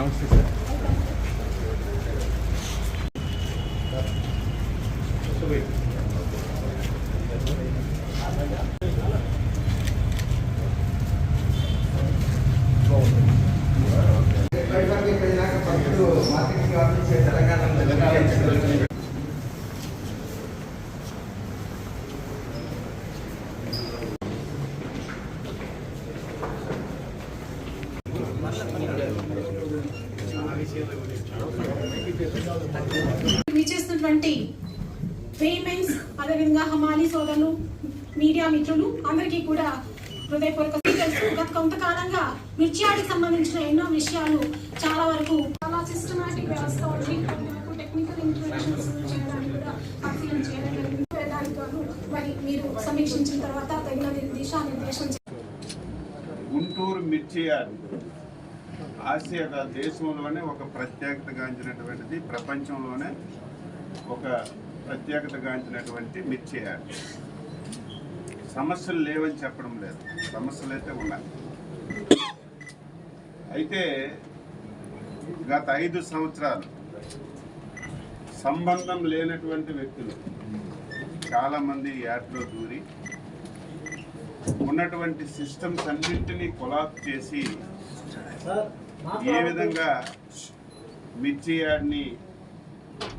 Não se sabe. విచ్చేస్తున్నటువంటి payments అదేవిధంగా హమాలి సోదరులు మీడియా మిత్రులు అందరికీ కూడా హృదయపూర్వక తెలుసు గత కొంతకాలంగా మిర్చియాడికి సంబంధించిన ఎన్నో విషయాలు చాలా వరకు చాలా సిస్టమాటిక్ వ్యవస్థ ఉంది. టెక్నికల్ ఇంటర్వెన్షన్స్ చేయడానికి కూడా పరిశీలన చేయడం జరిగింది. మరి మీరు సమీక్షించిన తర్వాత తగిన దిశానిర్దేశం గుంటూరు మిర్చి ఆసియా దేశంలోనే ఒక ప్రత్యేకత గాంచినటువంటిది ప్రపంచంలోనే ఒక ప్రత్యేకత గాంచినటువంటి మిర్చి యాడ్. సమస్యలు లేవని చెప్పడం లేదు. సమస్యలు అయితే ఉన్నాయి. అయితే గత ఐదు సంవత్సరాలు సంబంధం లేనటువంటి వ్యక్తులు చాలామంది యాడ్లో దూరి ఉన్నటువంటి సిస్టమ్స్ అన్నింటినీ కొలాప్ చేసి ఏ విధంగా మిర్చి యాడ్ని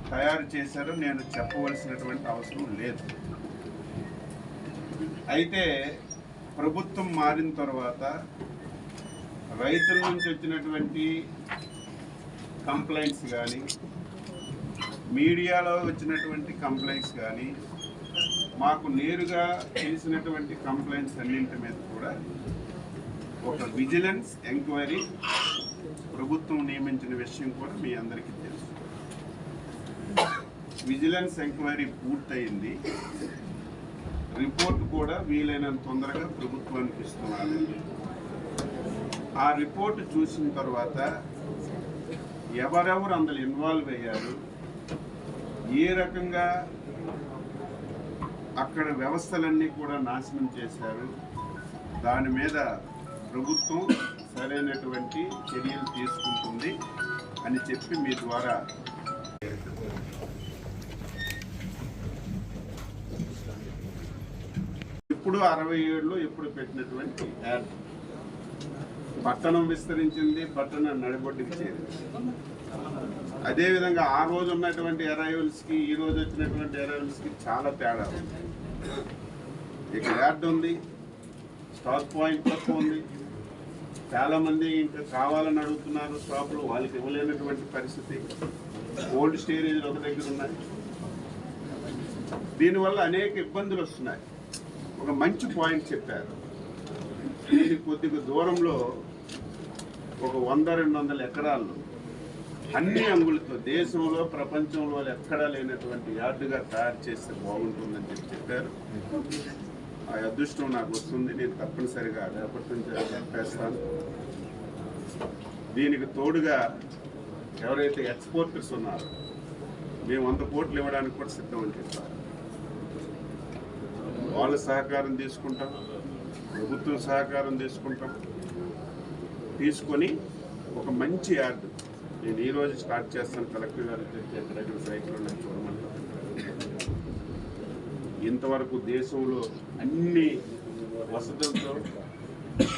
తయారు చేశారో నేను చెప్పవలసినటువంటి అవసరం లేదు. అయితే ప్రభుత్వం మారిన తర్వాత రైతుల నుంచి వచ్చినటువంటి కంప్లైంట్స్ కానీ మీడియాలో వచ్చినటువంటి కంప్లైంట్స్ కానీ మాకు నేరుగా తెలిసినటువంటి కంప్లైంట్స్ అన్నింటి మీద కూడా ఒక విజిలెన్స్ ఎంక్వైరీ ప్రభుత్వం నియమించిన విషయం కూడా మీ అందరికీ తెలుసు. విజిలెన్స్ ఎంక్వైరీ పూర్తయింది. రిపోర్ట్ కూడా వీలైనంత తొందరగా ప్రభుత్వానికి ఇస్తున్నాను. ఆ రిపోర్ట్ చూసిన తర్వాత ఎవరెవరు అందులో ఇన్వాల్వ్ అయ్యారు? ఏ రకంగా అక్కడ వ్యవస్థలన్నీ కూడా నాశనం చేశారు? దాని మీద ప్రభుత్వం సరైనటువంటి చర్యలు తీసుకుంటుంది అని చెప్పి మీ ద్వారా ఇప్పుడు అరవై ఏడులో ఎప్పుడు పెట్టినటువంటి యాడ్. పట్టణం విస్తరించింది పట్టణం నడిబొడ్డుకి చేరింది. అదేవిధంగా ఆ రోజు ఉన్నటువంటి అరైవల్స్కి ఈ రోజు వచ్చినటువంటి అరైవల్స్కి చాలా తేడా ఉంది. ఇక్కడ యాడ్ ఉంది స్టాక్ పాయింట్ తక్కువ ఉంది. చాలా మంది ఇంకా కావాలని అడుగుతున్నారు. షాపులు వాళ్ళకి ఇవ్వలేనటువంటి పరిస్థితి. ఓల్డ్ స్టేరేజ్లు ఒక దగ్గర ఉన్నాయి. దీనివల్ల అనేక ఇబ్బందులు వస్తున్నాయి. ఒక మంచి పాయింట్ చెప్పారు. దీనికి కొద్దిగా దూరంలో ఒక వంద రెండు వందల ఎకరాల్లో అన్ని అంగులతో దేశంలో ప్రపంచంలో ఎక్కడా లేనటువంటి యార్డుగా తయారు చేస్తే బాగుంటుందని చెప్పి చెప్పారు. ఆ అదృష్టం నాకు వస్తుంది నేను తప్పనిసరిగా రేపటి నుంచి చెప్పేస్తాను. దీనికి తోడుగా ఎవరైతే ఎక్స్పోర్టర్స్ ఉన్నారో మేము వంద కోట్లు ఇవ్వడానికి కూడా సిద్ధం అని చెప్పారు. వాళ్ళ సహకారం తీసుకుంటాం ప్రభుత్వం సహకారం తీసుకుంటాం. తీసుకొని ఒక మంచి యాడ్ నేను ఈ రోజు స్టార్ట్ చేస్తాను. కలెక్టర్ గారు ఎక్కడెక్కడ సైకిల్ ఉన్నాయి చూడమంటారు ఇంతవరకు దేశంలో అన్ని వసతులతో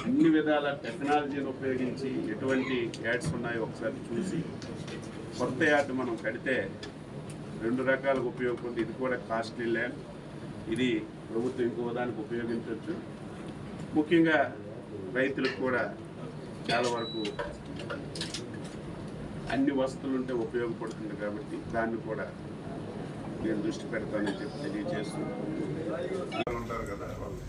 అన్ని విధాల టెక్నాలజీని ఉపయోగించి ఎటువంటి యాడ్స్ ఉన్నాయో ఒకసారి చూసి కొత్త యాడ్ మనం కడితే రెండు రకాలుగా ఉపయోగపడుతుంది. ఇది కూడా కాస్ట్లీ ల్యాండ్. ఇది ప్రభుత్వం ఇంకో దానికి ఉపయోగించవచ్చు. ముఖ్యంగా రైతులకు కూడా చాలా వరకు అన్ని వసతులు ఉంటే ఉపయోగపడుతుంది కాబట్టి దాన్ని కూడా నేను దృష్టి పెడతానని చెప్పి తెలియజేస్తూ ఉంటారు కదా వాళ్ళు.